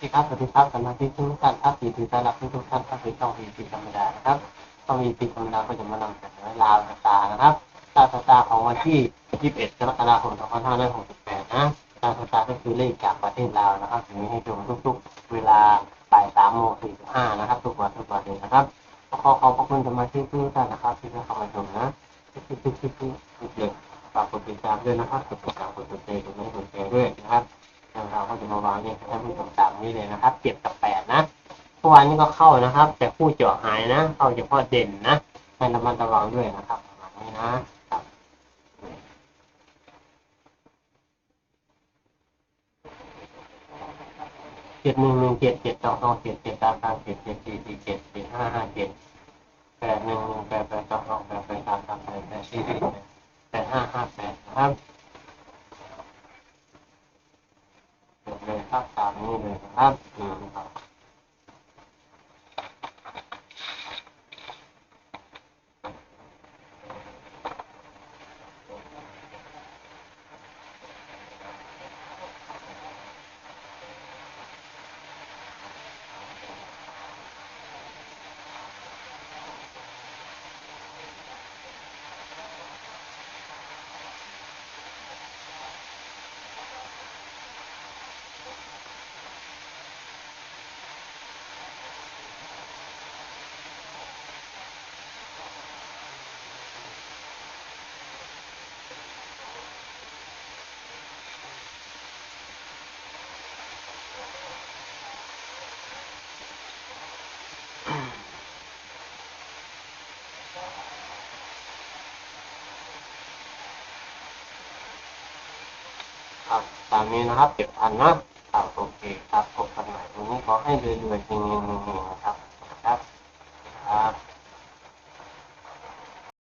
ที่ครับสวัสดีครับสมาชิกทุกท่านครับปีถือต้อนรับทุกท่านครับเป็นช่องวีปีธรรมดานะครับช่องวีปีธรรมดาก็จะมานำเสนอลาวสตานะครับลาวสตาของวันที่ 21 กรกฎาคม 2568 นะลาวสตาก็คือเลขจากประเทศลาวนะครับถึงให้ชมทุกๆ เวลาบ่าย3โมง45นะครับ ทุกวันทุกวันเลยนะครับขอขอบคุณสมาชิกทุกท่านนะครับ ที่ได้เข้ามาชมนะทุกๆทุกๆทุกๆฝากกดติดตามด้วยนะครับกดติดตามกดติดตามกดไลค์กดแชร์ด้วยนะครับ เราก็จะมาวางเนี่ยให้ผู้ชมตามนี้เลยนะครับเจ็ดกับแปดนะเมื่อวานนี้ก็เข้านะครับ แต่คู่เจาะหายนะ เข้าเฉพาะเด่นนะให้ระมัดระวังด้วยนะครับประมาณนี้นะเจ็ดหนึ่งหนึ่งเจ็ดเจ็ดสองสองเจ็ดเจ็ดสามสามเจ็ดเจ็ดสี่สี่เจ็ดเจ็ดห้าห้าเจ็ดแปดหนึ่งหนึ่งแปดแปดสองสองแปดแปดสามสามแปดแปดสี่สี่แปดห้าห้าแปดนะครับ เลยครับตามนี้เลย ครับตามนี้นะครับเก็บพันนะ ครับโอเคครับพบกันใหม่วันนี้ขอให้รวยๆจริงๆนะครับ